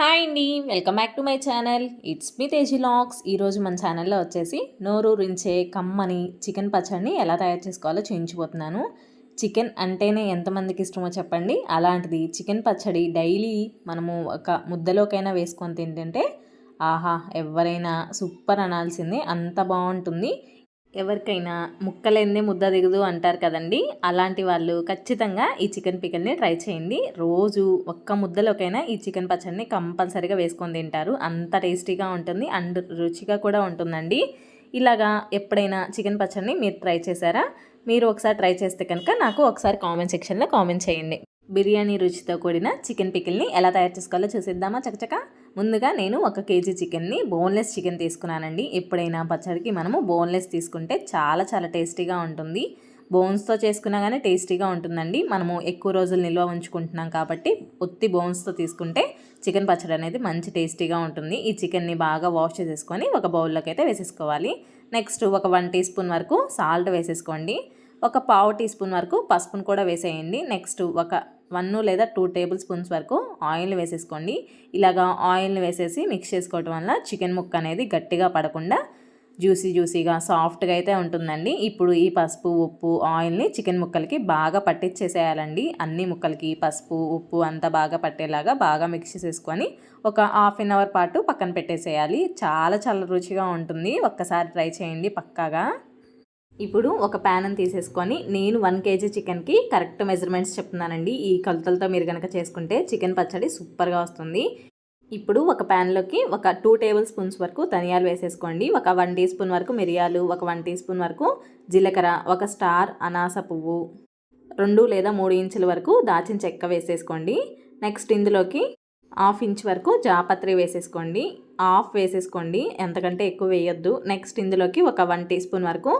Hi అండి welcome back to my channel. It's me Teji lux ఈరోజు మన ఛానల్లో వచ్చేసి నోరూరించే కమ్మని చికెన్ పచ్చడిని ఎలా తయారు చేసుకోవాలో చూపించిపోతున్నాను చికెన్ అంటేనే ఎంతమందికి ఇష్టమో చెప్పండి. అలాంటిది చికెన్ పచ్చడి డైలీ మనము ఒక ముద్దలోకైనా వేసుకొని తింటుంటే ఆహా ఎవరైనా సూపర్ అనాల్సిందే. అంత బాగుంటుంది. ఎవరికైనా ముక్కలేందే ముద్ద దిగదు అంటారు కదండి. అలాంటి వాళ్ళు ఖచ్చితంగా ఈ చికెన్ పికల్ని ట్రై చేయండి. రోజు ఒక్క ముద్దలోకైనా ఈ చికెన్ పచ్చడిని కంపల్సరీగా వేసుకొని తింటారు. అంత టేస్టీగా ఉంటుంది అండ్ రుచిగా కూడా ఉంటుందండి. ఇలాగా ఎప్పుడైనా చికెన్ పచ్చడిని మీరు ట్రై చేశారా? మీరు ఒకసారి ట్రై చేస్తే కనుక నాకు ఒకసారి కామెంట్ సెక్షన్లో కామెంట్ చేయండి. బిర్యానీ రుచితో కూడిన చికెన్ పికిల్ని ఎలా తయారు చేసుకోవాలో చూసిద్దామా చకచకా? ముందుగా నేను ఒక కేజీ చికెన్ని బోన్లెస్ చికెన్ తీసుకున్నానండి. ఎప్పుడైనా పచ్చడికి మనము బోన్లెస్ తీసుకుంటే చాలా చాలా టేస్టీగా ఉంటుంది. బోన్స్తో చేసుకున్నా కానీ టేస్టీగా ఉంటుందండి. మనము ఎక్కువ రోజులు నిల్వ ఉంచుకుంటున్నాం కాబట్టి ఒత్తి బోన్స్తో తీసుకుంటే చికెన్ పచ్చడి అనేది మంచి టేస్టీగా ఉంటుంది. ఈ చికెన్ని బాగా వాష్ చేసేసుకొని ఒక బౌల్లోకి అయితే వేసేసుకోవాలి. నెక్స్ట్ ఒక వన్ టీ స్పూన్ వరకు సాల్ట్ వేసేసుకోండి. ఒక పావు టీ స్పూన్ వరకు పసుపును కూడా వేసేయండి. నెక్స్ట్ ఒక వన్ లేదా టూ టేబుల్ స్పూన్స్ వరకు ఆయిల్ వేసేసుకోండి. ఇలాగా ఆయిల్ని వేసేసి మిక్స్ చేసుకోవటం వల్ల చికెన్ ముక్క అనేది గట్టిగా పడకుండా జ్యూసీ జ్యూసీగా సాఫ్ట్గా అయితే ఉంటుందండి. ఇప్పుడు ఈ పసుపు ఉప్పు ఆయిల్ని చికెన్ ముక్కలకి బాగా పట్టించేసేయాలండి అన్ని ముక్కలకి పసుపు ఉప్పు అంతా బాగా పట్టేలాగా బాగా మిక్స్ చేసేసుకొని ఒక హాఫ్ అన్ అవర్ పాటు పక్కన పెట్టేసేయాలి. చాలా చాలా రుచిగా ఉంటుంది. ఒక్కసారి ట్రై చేయండి పక్కాగా. ఇప్పుడు ఒక ప్యాన్ తీసేసుకొని నేను వన్ కేజీ చికెన్కి కరెక్ట్ మెజర్మెంట్స్ చెప్తున్నానండి. ఈ కొలతలతో మీరు కనుక చేసుకుంటే చికెన్ పచ్చడి సూపర్గా వస్తుంది. ఇప్పుడు ఒక ప్యాన్లోకి ఒక టూ టేబుల్ స్పూన్స్ వరకు ధనియాలు వేసేసుకోండి. ఒక వన్ టీ స్పూన్ వరకు మిరియాలు ఒక వన్ టీ స్పూన్ వరకు జీలకర్ర ఒక స్టార్ అనాస పువ్వు రెండు లేదా మూడు ఇంచుల వరకు దాచిన చెక్క వేసేసుకోండి. నెక్స్ట్ ఇందులోకి హాఫ్ ఇంచ్ వరకు జాపత్రి వేసేసుకోండి. హాఫ్ వేసేసుకోండి. ఎంతకంటే ఎక్కువ వేయొద్దు. నెక్స్ట్ ఇందులోకి ఒక వన్ టీ స్పూన్ వరకు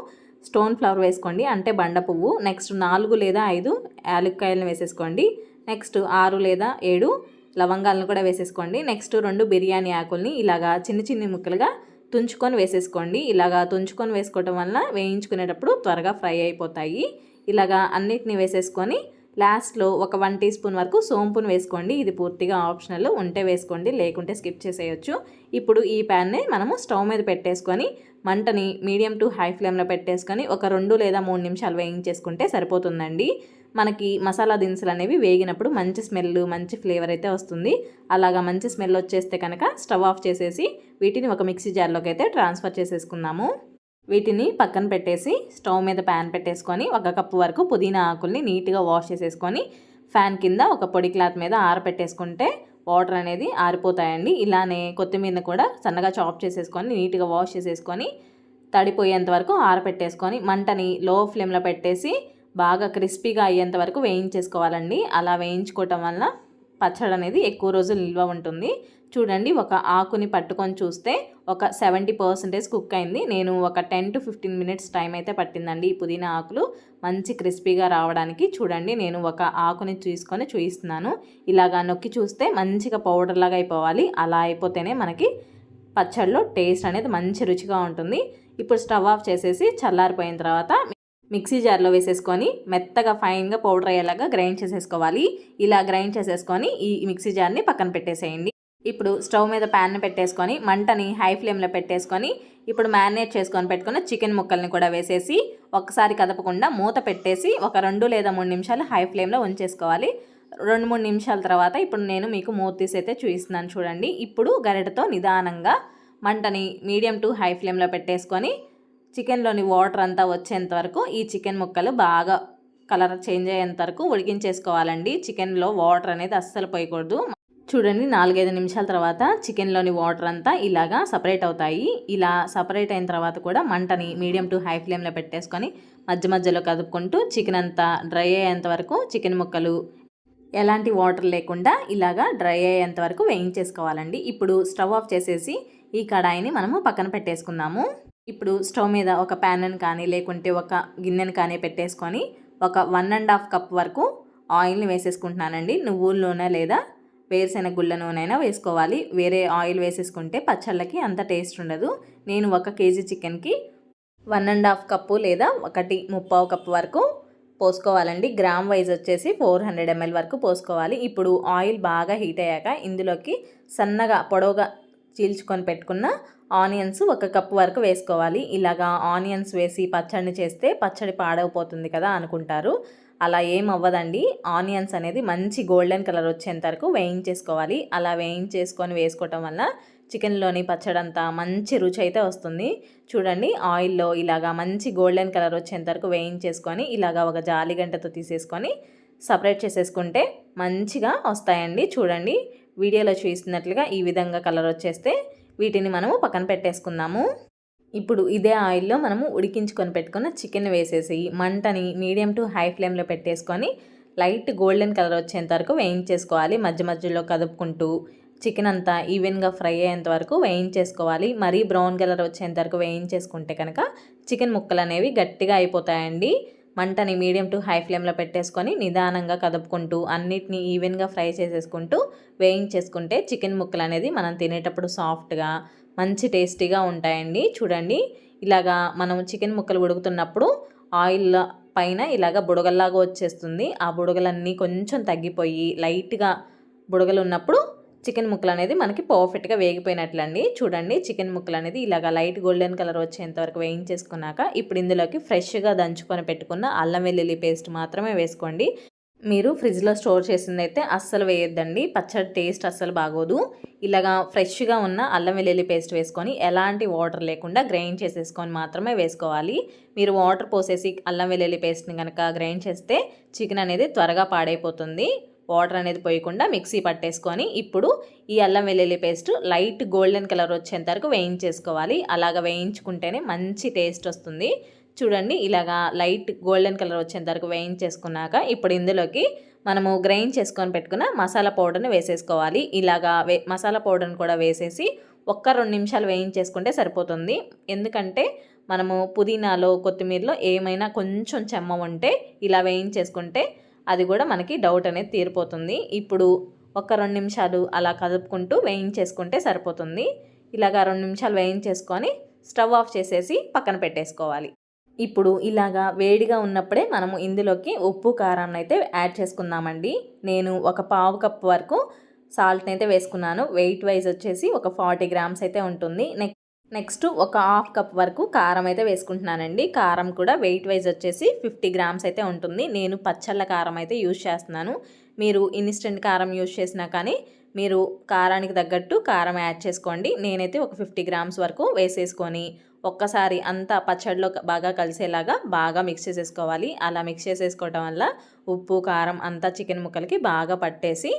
స్టోన్ ఫ్లవర్ వేసుకోండి. అంటే బండ పువ్వు. నెక్స్ట్ నాలుగు లేదా ఐదు యాలక్కాయలను వేసేసుకోండి. నెక్స్ట్ ఆరు లేదా ఏడు లవంగాలను కూడా వేసేసుకోండి. నెక్స్ట్ రెండు బిర్యానీ ఆకుల్ని ఇలాగా చిన్న చిన్న ముక్కలుగా తుంచుకొని వేసేసుకోండి. ఇలాగా తుంచుకొని వేసుకోవటం వల్ల వేయించుకునేటప్పుడు త్వరగా ఫ్రై అయిపోతాయి. ఇలాగా అన్నిటిని వేసేసుకొని లాస్ట్లో ఒక వన్ టీ స్పూన్ వరకు సోంపును వేసుకోండి. ఇది పూర్తిగా ఆప్షనల్. ఉంటే వేసుకోండి లేకుంటే స్కిప్ చేసేయచ్చు. ఇప్పుడు ఈ ప్యాన్ని మనము స్టవ్ మీద పెట్టేసుకొని మంటని మీడియం టు హై ఫ్లేమ్లో పెట్టేసుకొని ఒక రెండు లేదా మూడు నిమిషాలు వేయించేసుకుంటే సరిపోతుందండి. మనకి మసాలా దినుసులు అనేవి వేగినప్పుడు మంచి స్మెల్ మంచి ఫ్లేవర్ అయితే వస్తుంది. అలాగా మంచి స్మెల్ వచ్చేస్తే కనుక స్టవ్ ఆఫ్ చేసేసి వీటిని ఒక మిక్సీ జార్లోకి అయితే ట్రాన్స్ఫర్ చేసేసుకుందాము. వీటిని పక్కన పెట్టేసి స్టవ్ మీద ప్యాన్ పెట్టేసుకొని ఒక కప్పు వరకు పుదీనా ఆకుల్ని నీట్గా వాష్ చేసేసుకొని ఫ్యాన్ కింద ఒక పొడి క్లాత్ మీద ఆరపెట్టేసుకుంటే వాటర్ అనేది ఆరిపోతాయండి. ఇలానే కొత్తిమీర కూడా సన్నగా చాప్ చేసేసుకొని నీట్గా వాష్ చేసేసుకొని తడిపోయేంత వరకు ఆరపెట్టేసుకొని మంటని లో ఫ్లేమ్లో పెట్టేసి బాగా క్రిస్పీగా అయ్యేంత వరకు వేయించేసుకోవాలండి. అలా వేయించుకోవటం వల్ల పచ్చడి అనేది ఎక్కువ రోజులు నిల్వ ఉంటుంది. చూడండి ఒక ఆకుని పట్టుకొని చూస్తే ఒక సెవెంటీ పర్సెంటేజ్ కుక్ అయింది. నేను ఒక ten to fifteen minutes time అయితే పట్టిందండి ఈ పుదీనా ఆకులు. మంచి క్రిస్పీగా రావడానికి చూడండి నేను ఒక ఆకుని తీసుకొని చూపిస్తున్నాను ఇలాగా నొక్కి చూస్తే మంచిగా పౌడర్ లాగా అయిపోవాలి. అలా అయిపోతేనే మనకి పచ్చడిలో టేస్ట్ అనేది మంచి రుచిగా ఉంటుంది. ఇప్పుడు స్టవ్ ఆఫ్ చేసేసి చల్లారిపోయిన తర్వాత మిక్సీ జార్లో వేసేసుకొని మెత్తగా ఫైన్గా పౌడర్ అయ్యేలాగా గ్రైండ్ చేసేసుకోవాలి. ఇలా గ్రైండ్ చేసేసుకొని ఈ మిక్సీ జార్ని పక్కన పెట్టేసేయండి. ఇప్పుడు స్టవ్ మీద ప్యాన్ పెట్టేసుకొని మంటని హై ఫ్లేమ్లో పెట్టేసుకొని ఇప్పుడు మ్యారినేట్ చేసుకొని పెట్టుకున్న చికెన్ ముక్కల్ని కూడా వేసేసి ఒక్కసారి కదపకుండా మూత పెట్టేసి ఒక రెండు లేదా మూడు నిమిషాలు హై ఫ్లేమ్లో ఉంచేసుకోవాలి. రెండు మూడు నిమిషాల తర్వాత ఇప్పుడు నేను మీకు మూత తీసి అయితే చూపిస్తున్నాను చూడండి. ఇప్పుడు గరిటతో నిదానంగా మంటని మీడియం టు హై ఫ్లేమ్లో పెట్టేసుకొని చికెన్లోని వాటర్ అంతా వచ్చేంత వరకు ఈ చికెన్ ముక్కలు బాగా కలర్ చేంజ్ అయ్యేంత వరకు ఉడికించేసుకోవాలండి. చికెన్లో వాటర్ అనేది అస్సలు పోయకూడదు. చూడండి నాలుగైదు నిమిషాల తర్వాత చికెన్లోని వాటర్ అంతా ఇలాగా సపరేట్ అవుతాయి. ఇలా సపరేట్ అయిన తర్వాత కూడా మంటని మీడియం టు హై ఫ్లేమ్లో పెట్టేసుకొని మధ్య మధ్యలో కదుపుకుంటూ చికెన్ అంతా డ్రై అయ్యేంత వరకు చికెన్ ముక్కలు ఎలాంటి వాటర్ లేకుండా ఇలాగా డ్రై అయ్యేంత వరకు వేయించేసుకోవాలండి. ఇప్పుడు స్టవ్ ఆఫ్ చేసేసి ఈ కడాయిని మనము పక్కన పెట్టేసుకుందాము. ఇప్పుడు స్టవ్ మీద ఒక ప్యాన్ కానీ లేకుంటే ఒక గిన్నెను కానీ పెట్టేసుకొని ఒక వన్ అండ్ హాఫ్ కప్ వరకు ఆయిల్ని వేసేసుకుంటున్నానండి. నువ్వుల నూనె లేదా వేరుశెనగ గుళ్ళ నూనె అయినా వేసుకోవాలి. వేరే ఆయిల్ వేసేసుకుంటే పచ్చళ్ళకి అంత టేస్ట్ ఉండదు. నేను ఒక కేజీ చికెన్కి వన్ అండ్ హాఫ్ కప్పు లేదా ఒకటి ముప్పావు కప్పు వరకు పోసుకోవాలండి. గ్రామ్ వైజ్ వచ్చేసి ఫోర్ హండ్రెడ్ ఎంఎల్ వరకు పోసుకోవాలి. ఇప్పుడు ఆయిల్ బాగా హీట్ అయ్యాక ఇందులోకి సన్నగా పొడవుగా చీల్చుకొని పెట్టుకున్న ఆనియన్స్ ఒక కప్ వరకు వేసుకోవాలి. ఇలాగా ఆనియన్స్ వేసి పచ్చడిని చేస్తే పచ్చడి పాడైపోతుంది కదా అనుకుంటారు. అలా ఏం అవ్వదండి. ఆనియన్స్ అనేది మంచి గోల్డెన్ కలర్ వచ్చేంత వరకు వేయించేసుకోవాలి. అలా వేయించేసుకొని వేసుకోవటం వల్ల చికెన్లోని పచ్చడంతా మంచి రుచి అయితే వస్తుంది. చూడండి ఆయిల్లో ఇలాగా మంచి గోల్డెన్ కలర్ వచ్చేంత వరకు వేయించేసుకొని ఇలాగా ఒక జాలి గంటతో తీసేసుకొని సపరేట్ చేసేసుకుంటే మంచిగా వస్తాయండి. చూడండి వీడియోలో చూస్తున్నట్లుగా ఈ విధంగా కలర్ వచ్చేస్తే వీటిని మనము పక్కన పెట్టేసుకుందాము. ఇప్పుడు ఇదే ఆయిల్లో మనము ఉడికించుకొని పెట్టుకున్న చికెన్ వేసేసి మంటని మీడియం టు హై ఫ్లేమ్లో పెట్టేసుకొని లైట్ గోల్డెన్ కలర్ వచ్చేంత వరకు వేయించేసుకోవాలి. మధ్య మధ్యలో కదుపుకుంటూ చికెన్ అంతా ఈవెన్గా ఫ్రై అయ్యేంత వరకు వేయించేసుకోవాలి. మరీ బ్రౌన్ కలర్ వచ్చేంత వరకు వేయించేసుకుంటే కనుక చికెన్ ముక్కలు అనేవి గట్టిగా అయిపోతాయండి. మంటని మీడియం టు హై ఫ్లేమ్లో పెట్టేసుకొని నిదానంగా కదుపుకుంటూ అన్నిటినీ ఈవెన్గా ఫ్రై చేసేసుకుంటూ వేయించేసుకుంటే చికెన్ ముక్కలు అనేది మనం తినేటప్పుడు సాఫ్ట్గా మంచి టేస్టీగా ఉంటాయండి. చూడండి ఇలాగా మనం చికెన్ ముక్కలు ఉడుకుతున్నప్పుడు ఆయిల్ పైన ఇలాగ బుడగల్లాగా వచ్చేస్తుంది. ఆ బుడగలన్నీ కొంచెం తగ్గిపోయి లైట్గా బుడగలు ఉన్నప్పుడు చికెన్ ముక్కలు అనేది మనకి పర్ఫెక్ట్గా వేగిపోయినట్లండి. చూడండి చికెన్ ముక్కలు అనేది ఇలాగ లైట్ గోల్డెన్ కలర్ వచ్చేంత వరకు వేయించేసుకున్నాక ఇప్పుడు ఇందులోకి ఫ్రెష్గా దంచుకొని పెట్టుకున్న అల్లం వెల్లుల్లి పేస్ట్ మాత్రమే వేసుకోండి. మీరు ఫ్రిడ్జ్లో స్టోర్ చేసింది అయితే అస్సలు వేయొద్దండి. పచ్చడి టేస్ట్ అస్సలు బాగోదు. ఇలాగా ఫ్రెష్గా ఉన్న అల్లం వెల్లుల్లి పేస్ట్ వేసుకొని ఎలాంటి వాటర్ లేకుండా గ్రైండ్ చేసేసుకొని మాత్రమే వేసుకోవాలి. మీరు వాటర్ పోసేసి అల్లం వెల్లుల్లి పేస్ట్ని కనుక గ్రైండ్ చేస్తే చికెన్ అనేది త్వరగా పాడైపోతుంది. వాటర్ అనేది పోయకుండా మిక్సీ పట్టేసుకొని ఇప్పుడు ఈ అల్లం వెల్లుల్లి పేస్ట్ లైట్ గోల్డెన్ కలర్ వచ్చేంత వరకు వేయించేసుకోవాలి. అలాగ వేయించుకుంటేనే మంచి టేస్ట్ వస్తుంది. చూడండి ఇలాగా లైట్ గోల్డెన్ కలర్ వచ్చేంత వరకు వేయించేసుకున్నాక ఇప్పుడు ఇందులోకి మనము గ్రైండ్ చేసుకొని పెట్టుకున్న మసాలా పౌడర్ని వేసేసుకోవాలి. ఇలాగా వే మసాలా పౌడర్ని కూడా వేసేసి ఒక్క రెండు నిమిషాలు వేయించేసుకుంటే సరిపోతుంది. ఎందుకంటే మనము పుదీనాలో కొత్తిమీరలో ఏమైనా కొంచెం చెమ్మ ఉంటే ఇలా వేయించేసుకుంటే అది కూడా మనకి డౌట్ అనేది తీరిపోతుంది. ఇప్పుడు ఒక రెండు నిమిషాలు అలా కదుపుకుంటూ వేయించేసుకుంటే సరిపోతుంది. ఇలాగా రెండు నిమిషాలు వేయించేసుకొని స్టవ్ ఆఫ్ చేసేసి పక్కన పెట్టేసుకోవాలి. ఇప్పుడు ఇలాగా వేడిగా ఉన్నప్పుడే మనము ఇందులోకి ఉప్పు కారాన్ని అయితే యాడ్ చేసుకుందామండి. నేను ఒక పావు కప్ వరకు సాల్ట్ని అయితే వేసుకున్నాను. వెయిట్ వైజ్ వచ్చేసి ఒక ఫార్టీ గ్రామ్స్ అయితే ఉంటుంది. నెక్స్ట్ నెక్స్ట్ ఒక హాఫ్ కప్ వరకు కారం అయితే వేసుకుంటున్నానండి. కారం కూడా వెయిట్ వైజ్ వచ్చేసి ఫిఫ్టీ గ్రామ్స్ అయితే ఉంటుంది. నేను పచ్చళ్ళ కారం అయితే యూజ్ చేస్తున్నాను. మీరు ఇన్స్టెంట్ కారం యూజ్ చేసినా కానీ మీరు కారానికి తగ్గట్టు కారం యాడ్ చేసుకోండి. నేనైతే ఒక ఫిఫ్టీ గ్రామ్స్ వరకు వేసేసుకొని ఒక్కసారి అంతా పచ్చడిలో బాగా కలిసేలాగా బాగా మిక్స్ చేసేసుకోవాలి. అలా మిక్స్ చేసేసుకోవటం వల్ల ఉప్పు కారం అంతా చికెన్ ముక్కలకి బాగా పట్టేసి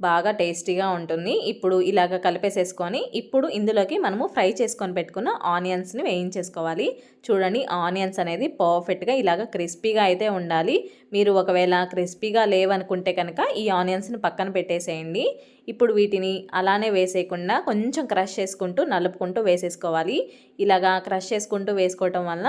బాగా టేస్టీగా ఉంటుంది. ఇప్పుడు ఇలాగ కలిపేసేసుకొని ఇప్పుడు ఇందులోకి మనము ఫ్రై చేసుకొని పెట్టుకున్న ఆనియన్స్ని వేయించేసుకోవాలి. చూడండి ఆనియన్స్ అనేది పర్ఫెక్ట్గా ఇలాగ క్రిస్పీగా అయితే ఉండాలి. మీరు ఒకవేళ క్రిస్పీగా లేవనుకుంటే కనుక ఈ ఆనియన్స్ని పక్కన పెట్టేసేయండి. ఇప్పుడు వీటిని అలానే వేసేయకుండా కొంచెం క్రష్ చేసుకుంటూ నలుపుకుంటూ వేసేసుకోవాలి. ఇలాగా క్రష్ చేసుకుంటూ వేసుకోవటం వల్ల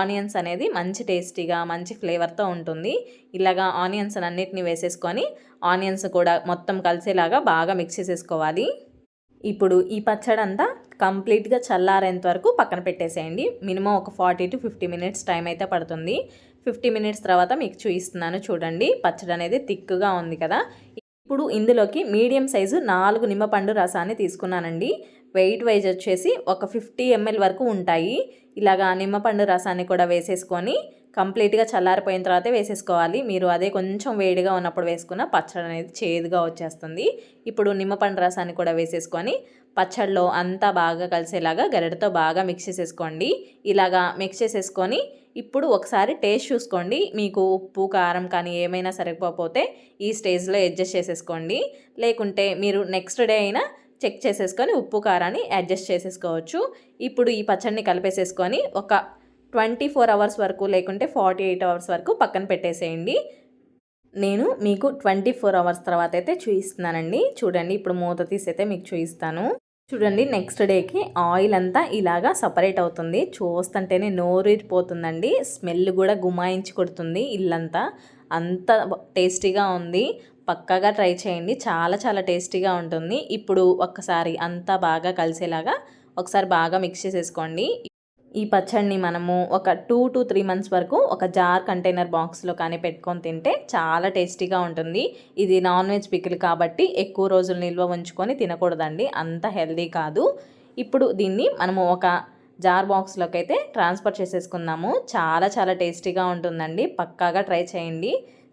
ఆనియన్స్ అనేది మంచి టేస్టీగా మంచి ఫ్లేవర్తో ఉంటుంది. ఇలాగా ఆనియన్స్ అన్నిటిని వేసేసుకొని ఆనియన్స్ కూడా మొత్తం కలిసేలాగా బాగా మిక్స్ చేసేసుకోవాలి. ఇప్పుడు ఈ పచ్చడి అంతా కంప్లీట్గా చల్లారేంత వరకు పక్కన పెట్టేసేయండి. మినిమం ఒక forty to fifty minutes time అయితే పడుతుంది. ఫిఫ్టీ మినిట్స్ తర్వాత మీకు చూపిస్తున్నాను చూడండి. పచ్చడి అనేది థిక్గా ఉంది కదా. ఇప్పుడు ఇందులోకి మీడియం సైజు నాలుగు నిమ్మపండు రసాన్ని తీసుకున్నానండి. వెయిట్ వైజ్ వచ్చేసి ఒక ఫిఫ్టీ ఎంఎల్ వరకు ఉంటాయి. ఇలాగా నిమ్మపండు రసాన్ని కూడా వేసేసుకొని కంప్లీట్గా చల్లారిపోయిన తర్వాత వేసేసుకోవాలి. మీరు అదే కొంచెం వేడిగా ఉన్నప్పుడు వేసుకున్న పచ్చడి అనేది చేదుగా వచ్చేస్తుంది. ఇప్పుడు నిమ్మపండు రసాన్ని కూడా వేసేసుకొని పచ్చడిలో అంతా బాగా కలిసేలాగా గరిటతో బాగా మిక్స్ చేసేసుకోండి. ఇలాగా మిక్స్ చేసేసుకొని ఇప్పుడు ఒకసారి టేస్ట్ చూసుకోండి. మీకు ఉప్పు కారం కానీ ఏమైనా సరిపోతే ఈ స్టేజ్లో అడ్జస్ట్ చేసేసుకోండి. లేకుంటే మీరు నెక్స్ట్ డే అయినా చెక్ చేసేసుకొని ఉప్పు కారాన్ని అడ్జస్ట్ చేసేసుకోవచ్చు. ఇప్పుడు ఈ పచ్చడిని కలిపేసేసుకొని ఒక ట్వంటీ ఫోర్ అవర్స్ వరకు లేకుంటే ఫార్టీ ఎయిట్ అవర్స్ వరకు పక్కన పెట్టేసేయండి. నేను మీకు ట్వంటీ ఫోర్ అవర్స్ తర్వాత అయితే చూపిస్తున్నానండి చూడండి ఇప్పుడు మూత తీసి అయితే మీకు చూపిస్తాను చూడండి నెక్స్ట్ డేకి ఆయిల్ అంతా ఇలాగా సపరేట్ అవుతుంది. చూస్తుంటేనే నోరిపోతుందండి స్మెల్ కూడా గుమాయించి కొడుతుంది ఇల్లంతా. అంత టేస్టీగా ఉంది. పక్కాగా ట్రై చేయండి. చాలా చాలా టేస్టీగా ఉంటుంది. ఇప్పుడు ఒక్కసారి అంతా బాగా కలిసేలాగా ఒకసారి బాగా మిక్స్ చేసేసుకోండి. ఈ పచ్చడిని మనము ఒక టూ టు త్రీ మంత్స్ వరకు ఒక జార్ కంటైనర్ బాక్స్లో కానీ పెట్టుకొని తింటే చాలా టేస్టీగా ఉంటుంది. ఇది నాన్ వెజ్ పికిల్ కాబట్టి ఎక్కువ రోజులు నిల్వ ఉంచుకొని తినకూడదండి. అంత హెల్దీ కాదు. ఇప్పుడు దీన్ని మనము ఒక జార్ బాక్స్లోకి అయితే ట్రాన్స్ఫర్ చేసేసుకుందాము. చాలా చాలా టేస్టీగా ఉంటుందండి. పక్కాగా ట్రై చేయండి.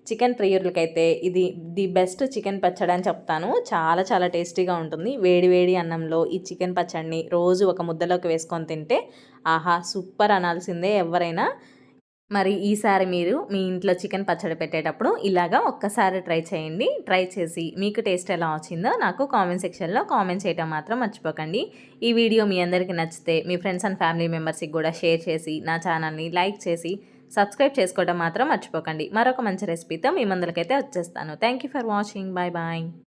చికెన్ ప్రియులకైతే ఇది ది బెస్ట్ చికెన్ పచ్చడి అని చెప్తాను. చాలా చాలా టేస్టీగా ఉంటుంది. వేడి వేడి అన్నంలో ఈ చికెన్ పచ్చడిని రోజు ఒక ముద్దలోకి వేసుకొని తింటే ఆహా సూపర్ అనాల్సిందే ఎవరైనా. మరి ఈసారి మీరు మీ ఇంట్లో చికెన్ పచ్చడి పెట్టేటప్పుడు ఇలాగా ఒక్కసారి ట్రై చేయండి. ట్రై చేసి మీకు టేస్ట్ ఎలా వచ్చిందో నాకు కామెంట్ సెక్షన్లో కామెంట్ చేయటం మాత్రం మర్చిపోకండి. ఈ వీడియో మీ అందరికీ నచ్చితే మీ ఫ్రెండ్స్ అండ్ ఫ్యామిలీ మెంబర్స్కి కూడా షేర్ చేసి నా ఛానల్ని లైక్ చేసి సబ్స్క్రైబ్ చేసుకోవడం మాత్రం మర్చిపోకండి. మరొక మంచి రెసిపీతో మీ ముందులకైతే వచ్చేస్తాను. Thank you for watching bye bye